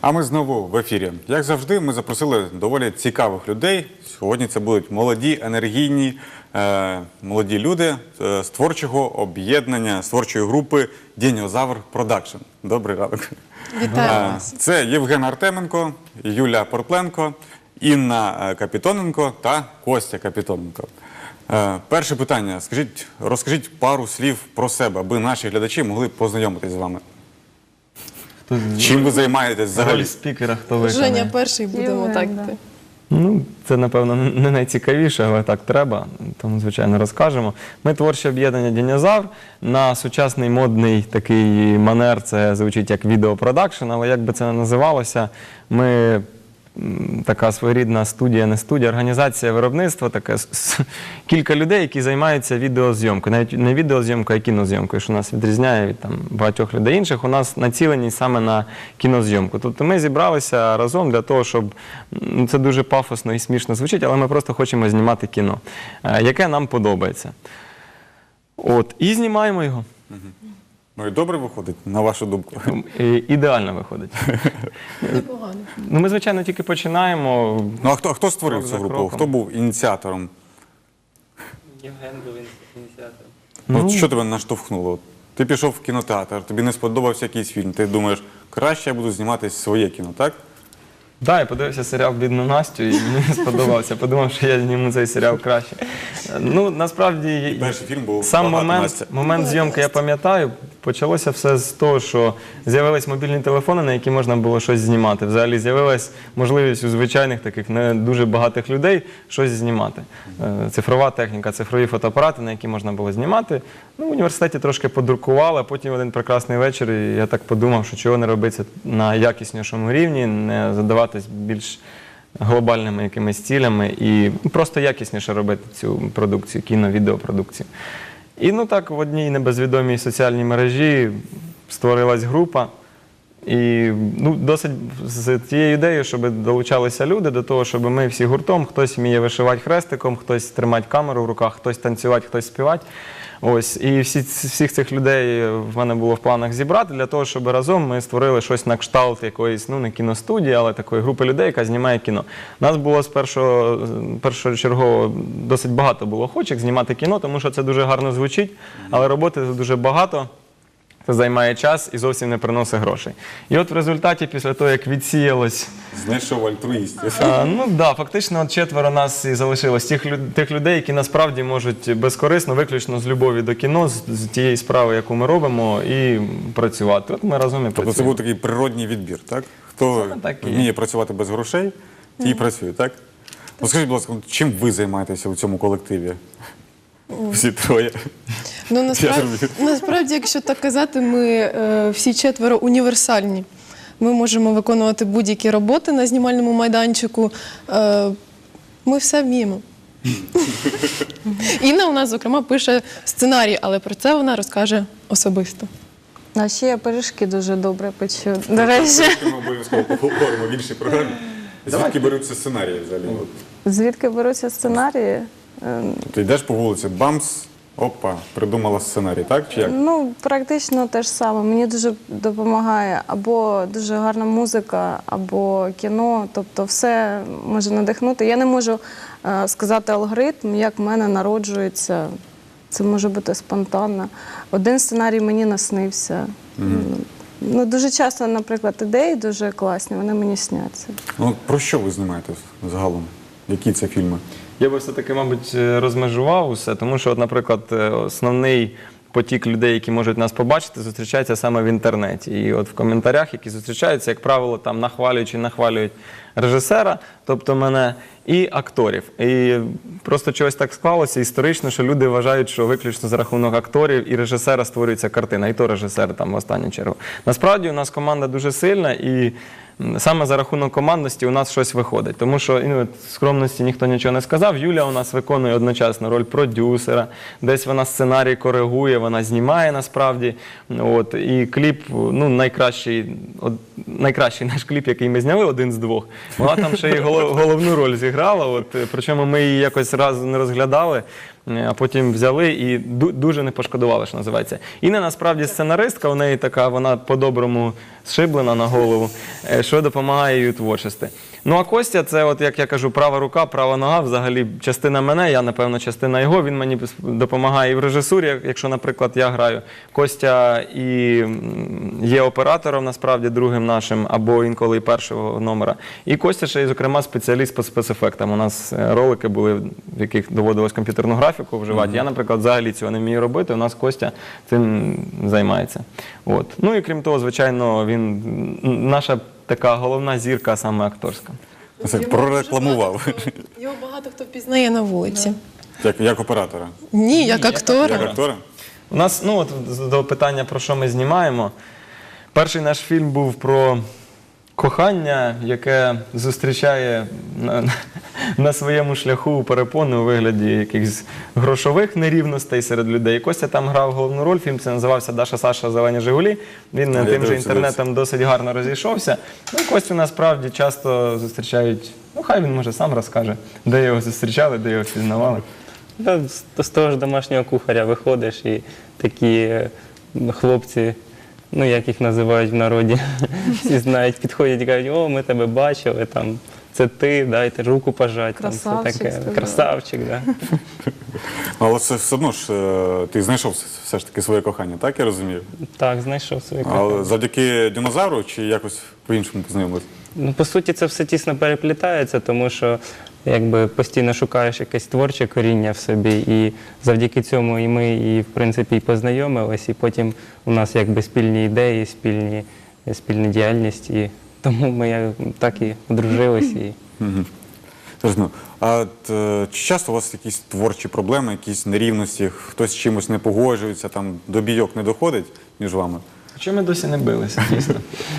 А ми знову в ефірі. Як завжди, ми запросили доволі цікавих людей. Сьогодні це будуть молоді, енергійні, е, молоді люди е, з творчого об'єднання, з творчої групи Дінозавр Продакшн. Добрий ранок. Вітаю Е, вас. Це Євген Артеменко, Юля Порпленко, Інна е, Капітоненко та Костя Капітоненко. Е, Перше питання. Скажіть, розкажіть пару слів про себе, аби наші глядачі могли познайомитись з вами. Хто Чим ви займаєтесь роль спікера, хто виконає? Женя перший будемо Євген, так. да. йти. Ну, це, напевно, не найцікавіше, але так треба, тому, звичайно, розкажемо. Ми творче об'єднання Дінозавр. На сучасний модний такий манер це звучить як відеопродакшн, але як би це не називалося, ми така своєрідна студія, не студія, організація виробництва, таке кілька людей, які займаються відеозйомкою. Навіть не відеозйомкою, а кінозйомкою, що нас відрізняє від там, багатьох людей інших. У нас націлені саме на кінозйомку. Тобто ми зібралися разом для того, щоб це дуже пафосно і смішно звучить, але ми просто хочемо знімати кіно, е, яке нам подобається. От, і знімаємо його. Ну і добре виходить, на вашу думку. І ідеально виходить. Непогано. Ну, ми, звичайно, тільки починаємо. Ну а хто, хто створив Крок цю за групу? кроком. Хто був ініціатором? Євген був ініціатором. Ну, Ну. що тебе наштовхнуло? Ти пішов в кінотеатр, тобі не сподобався якийсь фільм. Ти думаєш, краще я буду знімати своє кіно, так? Так, я подивився серіал Бідну Настю і мені сподобався. Подумав, що я зніму цей серіал краще. Ну, насправді, Перший фільм був сам «Багата момент, Настя». момент зйомки я пам'ятаю. Почалося все з того, що з'явились мобільні телефони, на які можна було щось знімати. Взагалі з'явилась можливість у звичайних таких не дуже багатих людей щось знімати. Е, Цифрова техніка, цифрові фотоапарати, на які можна було знімати. Ну, в університеті трошки подрукували, а потім один прекрасний вечір і я так подумав, що чого не робиться на якіснішому рівні, не задаватись більш глобальними якимись цілями і просто якісніше робити цю продукцію, кіно, відеопродукцію. І ну так в одній небезвідомій соціальній мережі створилась група. І ну, досить з тією ідеєю, щоб долучалися люди до того, щоб ми всі гуртом, хтось вміє вишивати хрестиком, хтось тримати камеру в руках, хтось танцювати, хтось співати. Ось і всі, всіх цих людей в мене було в планах зібрати для того, щоб разом ми створили щось на кшталт якоїсь, ну не кіностудії, але такої групи людей, яка знімає кіно. Нас було з першого першочергово досить багато було охочих знімати кіно, тому що це дуже гарно звучить, але роботи дуже багато. Займає час і зовсім не приносить грошей. І от в результаті, після того, як відсіялось, Знайшов альтруїстів. а, ну да, фактично от четверо нас і залишилось тих, тих людей, які насправді можуть безкорисно, виключно з любові до кіно, з, з тієї справи, яку ми робимо, і працювати. От ми разом і Тобто це працюємо. був такий природній відбір, так? Хто Саме так і є. вміє працювати без грошей, ті і працює, так? Ну скажіть, будь ласка, чим ви займаєтеся у цьому колективі? Всі троє. Ну насправді, насправді, якщо так казати, ми е, всі четверо універсальні. Ми можемо виконувати будь-які роботи на знімальному майданчику. Е, ми все вміємо. Інна у нас, зокрема, пише сценарій, але про це вона розкаже особисто. А ще я пиріжки дуже добре печу. До речі, Ми обов'язково поговоримо в іншій програмі. Звідки беруться сценарії взагалі? От. звідки беруться сценарії? Ти йдеш по вулиці, бамс, опа, придумала сценарій, так? Чи як? Ну, практично те ж саме. Мені дуже допомагає або дуже гарна музика, або кіно. Тобто, все може надихнути. Я не можу е, сказати алгоритм, як в мене народжується. Це може бути спонтанно. Один сценарій мені наснився. Ну, дуже часто, наприклад, ідеї дуже класні, вони мені сняться. Ну, про що ви знімаєте загалом? Які це фільми? Я би все-таки, мабуть, е, розмежував усе, тому що, от, наприклад, е, основний потік людей, які можуть нас побачити, зустрічається саме в інтернеті. І от в коментарях, які зустрічаються, як правило, там нахвалюють чи нахвалюють режисера, тобто мене, і акторів. І просто чогось так склалося історично, що люди вважають, що виключно за рахунок акторів і режисера створюється картина, і то режисер там в останню чергу. Насправді у нас команда дуже сильна і. Саме за рахунок командності у нас щось виходить, тому що ну, скромності ніхто нічого не сказав. Юля у нас виконує одночасно роль продюсера, десь вона сценарій коригує, вона знімає насправді. От і кліп, ну найкращий, от, найкращий наш кліп, який ми зняли, один з двох. Вона там ще й голо- головну роль зіграла. От причому ми її якось разу не розглядали. Е, а потім взяли і ду- дуже не пошкодували, що називається. Інна насправді сценаристка, у неї така, вона по-доброму зшиблена на голову, е, що допомагає їй творчості. Ну а Костя, це, от як я кажу, права рука, права нога, взагалі частина мене, я, напевно, частина його. Він мені допомагає і в режисурі, якщо, наприклад, я граю. Костя і є оператором, насправді, другим нашим, або інколи і першого номера. І Костя ще зокрема, спеціаліст по спецефектам. У нас е, ролики були, в яких доводилось комп'ютерну графіку вживати. Я, наприклад, взагалі цього не вмію робити. У нас Костя цим займається. От. Ну і крім того, звичайно, він наша така головна зірка саме акторська. Це прорекламував. Його багато хто пізнає на вулиці. Як, як оператора. Ні, як актора. Як актора? У нас, ну от з- до питання, про що ми знімаємо. Перший наш фільм був про кохання, яке зустрічає на, на своєму шляху перепони у вигляді якихось грошових нерівностей серед людей. Костя там грав головну роль. Фільм це називався Даша Саша Зелені Жигулі. Він А, я тим же дивився, інтернетом досить гарно розійшовся. Ну, Костю насправді часто зустрічають. Ну, хай він може сам розкаже, де його зустрічали, де його впізнавали. Та з, з того ж домашнього кухаря виходиш і такі е, хлопці, ну як їх називають в народі, всі знають, підходять і кажуть, о, ми тебе бачили, там, це ти, дайте руку пожати. Там, все Красавчик, таке. сказали. Красавчик, да. Ну, Але все, все одно ж е, ти знайшов все ж таки своє кохання, так я розумію? Так, знайшов своє Але завдяки динозавру чи якось по-іншому познайомилися? Ну, по суті, це все тісно переплітається, тому що якби постійно шукаєш якесь творче коріння в собі, і завдяки цьому і ми і в принципі і познайомились, і потім у нас якби спільні ідеї, спільні, спільна діяльність, і тому ми так і одружились. І... А е, чи часто у вас якісь творчі проблеми, якісь нерівності, хтось з чимось не погоджується, там до бійок не доходить між вами? Хоча ми досі не билися, дійсно.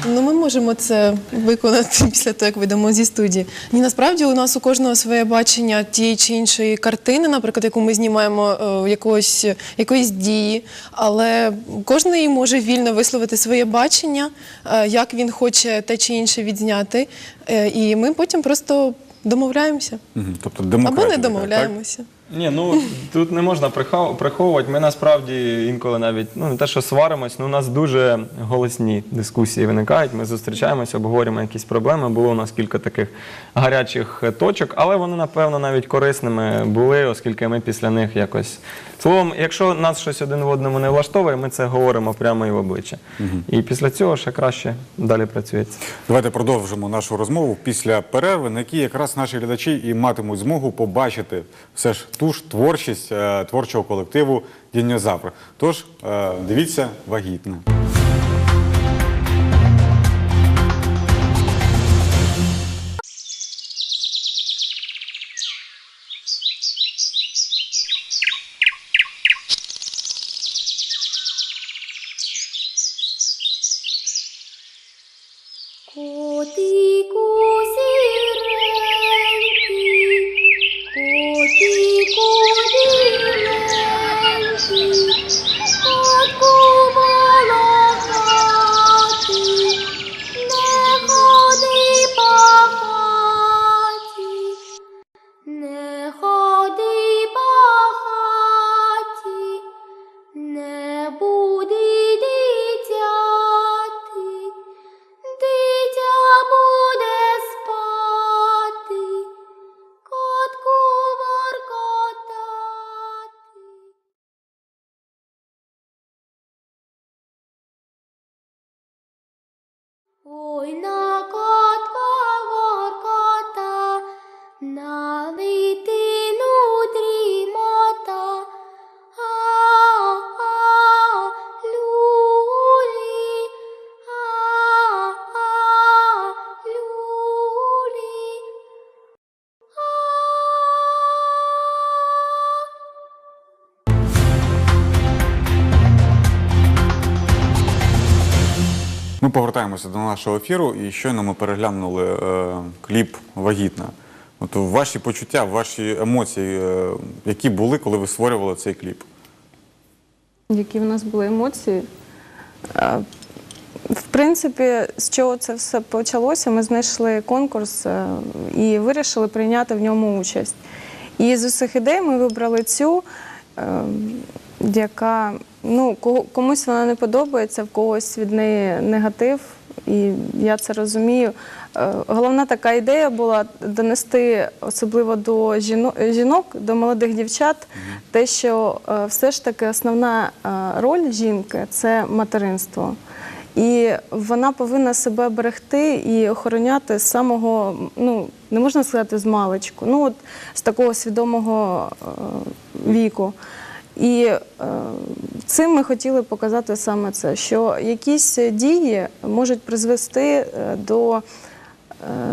Ну, ми можемо це виконати після того, як вийдемо зі студії. Ні, насправді у нас у кожного своє бачення тієї чи іншої картини, наприклад, яку ми знімаємо е, якогось, якоїсь дії, але кожен може вільно висловити своє бачення, е, як він хоче те чи інше відзняти. Е, і ми потім просто домовляємося. Мгм. Тобто Або демократія. не така, так? домовляємося. Ні, ну тут не можна прихов- приховувати. Ми насправді інколи навіть ну не те, що сваримось, ну у нас дуже голосні дискусії виникають. Ми зустрічаємося, обговорюємо якісь проблеми. Було у нас кілька таких гарячих точок, але вони, напевно, навіть корисними були, оскільки ми після них якось. Словом, якщо нас щось один в одному не влаштовує, ми це говоримо прямо і в обличчя. І після цього ще краще далі працюється. Давайте продовжимо нашу розмову після перерви, на якій якраз наші глядачі і матимуть змогу побачити все ж ту ж творчість е, творчого колективу Дінозавр. Тож е, дивіться вагітне. Котику повертаємося до нашого ефіру, і щойно ми переглянули е, кліп Вагітна. От ваші почуття, ваші емоції, е, які були, коли ви створювали цей кліп? Які в нас були емоції? Е, В принципі, з чого це все почалося, ми знайшли конкурс е, і вирішили прийняти в ньому участь. І з усіх ідей ми вибрали цю, е, яка ну, комусь вона не подобається, в когось від неї негатив, і я це розумію. Е, Головна така ідея була донести особливо до жінок, до молодих дівчат, те, що е, все ж таки основна е, роль жінки це материнство. І вона повинна себе берегти і охороняти з самого, ну не можна сказати з маличку, ну от з такого свідомого е, віку. І е, цим ми хотіли показати саме це, що якісь дії можуть призвести е, до, е,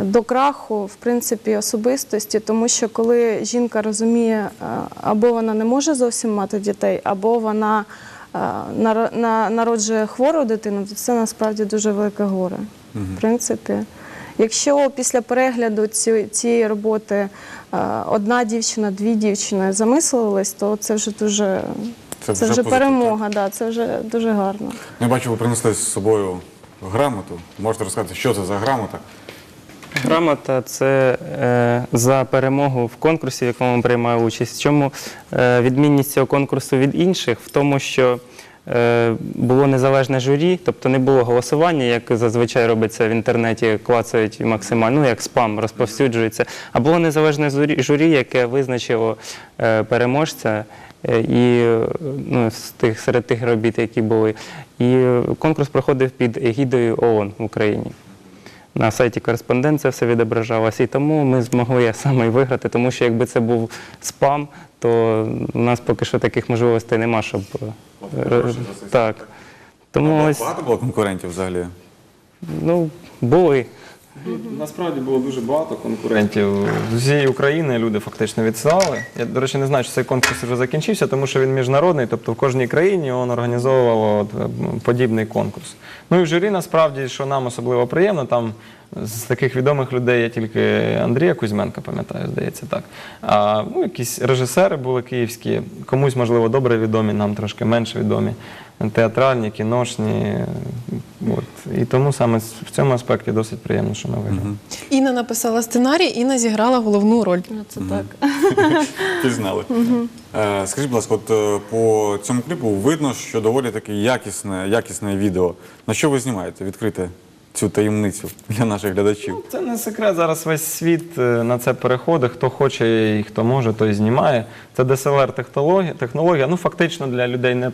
до краху в принципі особистості, тому що коли жінка розуміє, е, або вона не може зовсім мати дітей, або вона е, наро- на- народжує хвору дитину, то це насправді дуже велике горе. В принципі. Якщо після перегляду ці- цієї роботи одна дівчина, дві дівчини замислились, то це вже дуже Це це, вже вже перемога, да, це вже дуже гарно. Я бачу, ви принесли з собою грамоту. Можете розказати, що це за грамота? Грамота це е, за перемогу в конкурсі, в якому приймаю участь. В чому е, відмінність цього конкурсу від інших? В тому, що е, було незалежне журі, тобто не було голосування, як зазвичай робиться в інтернеті, клацають максимально, ну як спам розповсюджується. А було незалежне журі, яке визначило е, переможця. е, І е, ну, з тих серед тих робіт, які були, і е, конкурс проходив під егідою ООН в Україні. На сайті кореспонденція все відображалося, і тому ми змогли саме виграти, тому що якби це був спам, то у нас поки що таких можливостей нема, щоб е, так. Тому ось Багато було конкурентів взагалі. ну були. Насправді було дуже багато конкурентів. З усієї України люди фактично відсилали. Я, до речі, не знаю, чи цей конкурс вже закінчився, тому що він міжнародний, тобто в кожній країні він організовував от, подібний конкурс. Ну і в журі насправді, що нам особливо приємно, там з таких відомих людей я тільки Андрія Кузьменка, пам'ятаю, здається, так. А ну, якісь режисери були київські, комусь, можливо, добре відомі, нам трошки менше відомі. Театральні, кіношні. От. І тому саме в цьому аспекті досить приємно, що ми виграли. Інна написала сценарій, Інна зіграла головну роль. Ну, Це так. Пізнали. Е, Скажіть, будь ласка, от е, по цьому кліпу видно, що доволі таке якісне, якісне відео. На що ви знімаєте? Відкрите цю таємницю для наших глядачів. Це не секрет. Зараз весь світ е, на це переходить. Хто хоче і хто може, той знімає. Це DSLR технологія. Ну, фактично для людей не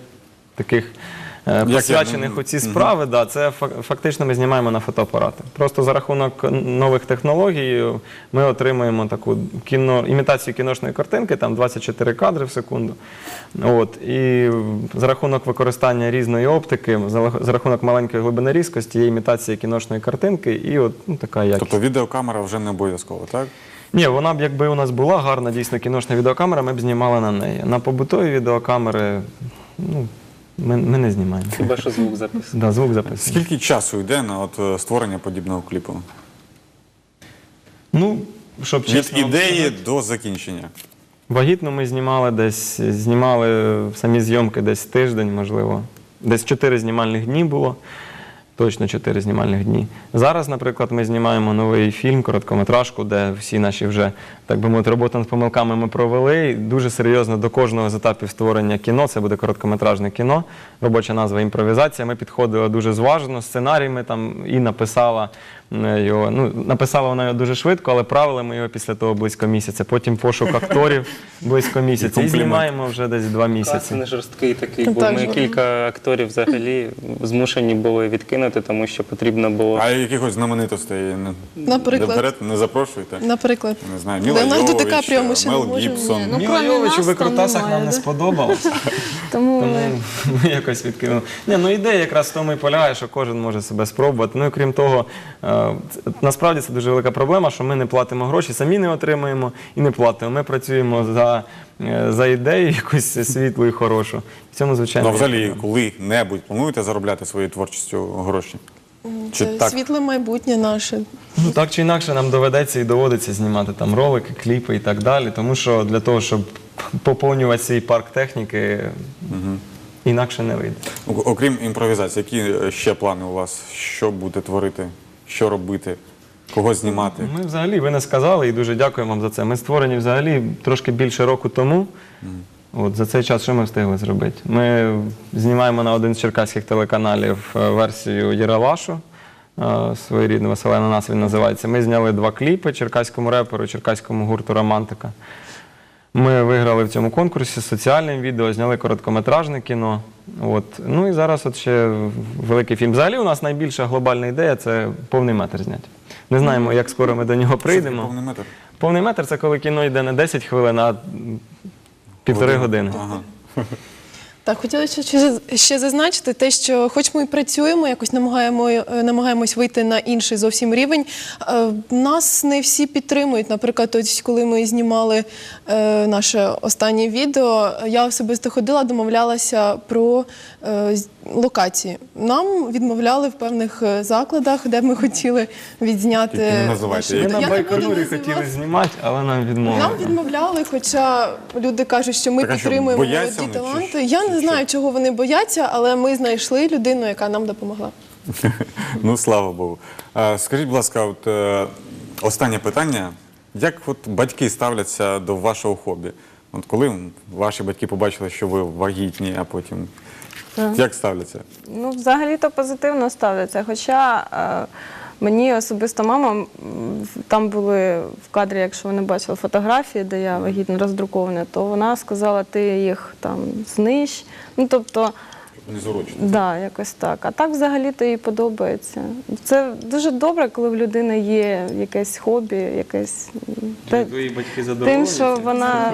таких е, посвячених ну, у ці справи. Да, це фактично ми знімаємо на фотоапарати. Просто за рахунок нових технологій ми отримуємо таку кіно, імітацію кіношної картинки, там 24 кадри в секунду. От, і за рахунок використання різної оптики, за, за рахунок маленької глибини різкості, є імітація кіношної картинки, і от ну, така якість. Тобто відеокамера вже не обов'язково, так? Ні, вона б, якби у нас була гарна дійсно кіношна відеокамера, ми б знімали на неї. На побутові відеокамери ну, ми, ми не знімаємо. Хіба що звук записує. Да, звук записуємо. Скільки часу йде на от е, створення подібного кліпу? Ну, щоб Від чесно, ідеї до закінчення. вагітно ми знімали десь, знімали самі зйомки десь тиждень, можливо. Десь чотири знімальних дні було. Точно чотири знімальних дні. Зараз, наприклад, ми знімаємо новий фільм, короткометражку, де всі наші вже, так би мовити, роботи над помилками ми провели. І Дуже серйозно до кожного з етапів створення кіно, це буде короткометражне кіно, робоча назва імпровізація. Ми підходили дуже зважено, сценарій ми там і написала його. Ну, написала вона його дуже швидко, але правили ми його після того близько місяця. Потім пошук акторів близько місяця. І знімаємо вже десь два місяці. Клас, не жорсткий такий, бо ми кілька акторів взагалі змушені були відкинути, тому що потрібно було. А якихось знаменитостей не, Наприклад? не, берете, не запрошуєте? Наприклад, Не знаю, Міла Леонардо Йовович, Ди ми ще не Мел можемо. Ну, Міла кроме Йович у нас там викрутасах немає, нам не да? сподобалося. Тому Тому ми якось відкинули. Ні, ну ідея якраз в тому і полягає, що кожен може себе спробувати. Ну і крім того, е, насправді це дуже велика проблема, що ми не платимо гроші, самі не отримуємо і не платимо. Ми працюємо за, е, за ідею якусь світлу і хорошу. В цьому, звичайно, Ну, взагалі, коли-небудь плануєте заробляти своєю творчістю гроші? Чи це так? світле майбутнє наше. Ну так чи інакше нам доведеться і доводиться знімати там ролики, кліпи і так далі. Тому що для того, щоб поповнювати свій парк техніки, інакше не вийде. Окрім імпровізації, які е, ще плани у вас? Що будете творити? Що робити? Кого знімати? Ми взагалі, ви не сказали і дуже дякуємо вам за це. Ми створені взагалі трошки більше року тому. От за цей час що ми встигли зробити? Ми знімаємо на один з черкаських телеканалів е, версію Єралашу. е, Своєрідний нас він називається. Ми зняли два кліпи черкаському реперу, черкаському гурту Романтика. Ми виграли в цьому конкурсі соціальним відео, зняли короткометражне кіно. От. Ну і зараз от ще великий фільм. Взагалі у нас найбільша глобальна ідея це повний метр зняти. Не знаємо, як скоро ми до нього прийдемо. повний метр? Повний метр це коли кіно йде не 10 хвилин, а півтори години. Ага. Так, хотілося ще, ще зазначити те, що хоч ми і працюємо, якось намагаємо, е, намагаємось вийти на інший зовсім рівень. е, Нас не всі підтримують. Наприклад, ось коли ми знімали е, наше останнє відео, я особисто ходила, домовлялася про локації. Нам відмовляли в певних е, закладах, де ми хотіли відзняти. Тільки не називайте. Ми на Байконурі хотіли знімати, але нам відмовили. Нам відмовляли, хоча люди кажуть, що ми Так, що, підтримуємо бояться молоді вони чи таланти. Я Чи не знаю, чого вони бояться, але ми знайшли людину, яка нам допомогла. Ну, слава Богу. Скажіть, будь ласка, от, е, останнє питання. Як от батьки ставляться до вашого хобі? От коли ваші батьки побачили, що ви вагітні, а потім як ставляться? Ну, взагалі-то позитивно ставляться. Хоча е, мені особисто мама, там були в кадрі, якщо ви не бачили фотографії, де я вагітно роздрукована, то вона сказала, ти їх там знищ. Ну, тобто, Незурочно. да, якось так. А так взагалі-то їй подобається. Це дуже добре, коли в людини є якесь хобі, якесь. Твої батьки Тим, що вона.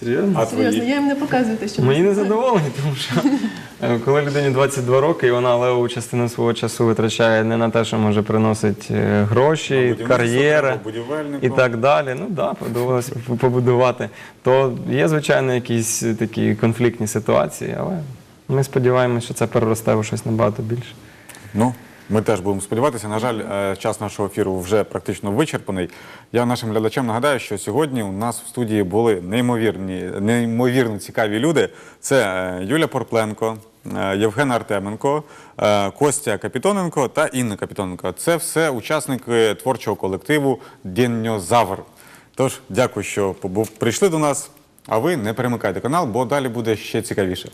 Серйозно? А Серйозно, твої? я їм не показую те, що Мої не задоволені, тому що коли людині 22 роки, і вона левову частину свого часу витрачає не на те, що може приносити е, гроші, кар'єри і так далі. Ну да, подобалося побудувати. То є, звичайно, якісь такі конфліктні ситуації, але ми сподіваємося, що це переросте у щось набагато більше. Ну, ми теж будемо сподіватися. На жаль, е, час нашого ефіру вже практично вичерпаний. Я нашим глядачам нагадаю, що сьогодні у нас в студії були неймовірні, неймовірно цікаві люди. Це е, Юля Порпленко, е, Євген Артеменко, Костя Капітоненко та Інна Капітоненко. Це все учасники творчого колективу Діньозавр. Тож, дякую, що прийшли до нас. А ви не перемикайте канал, бо далі буде ще цікавіше.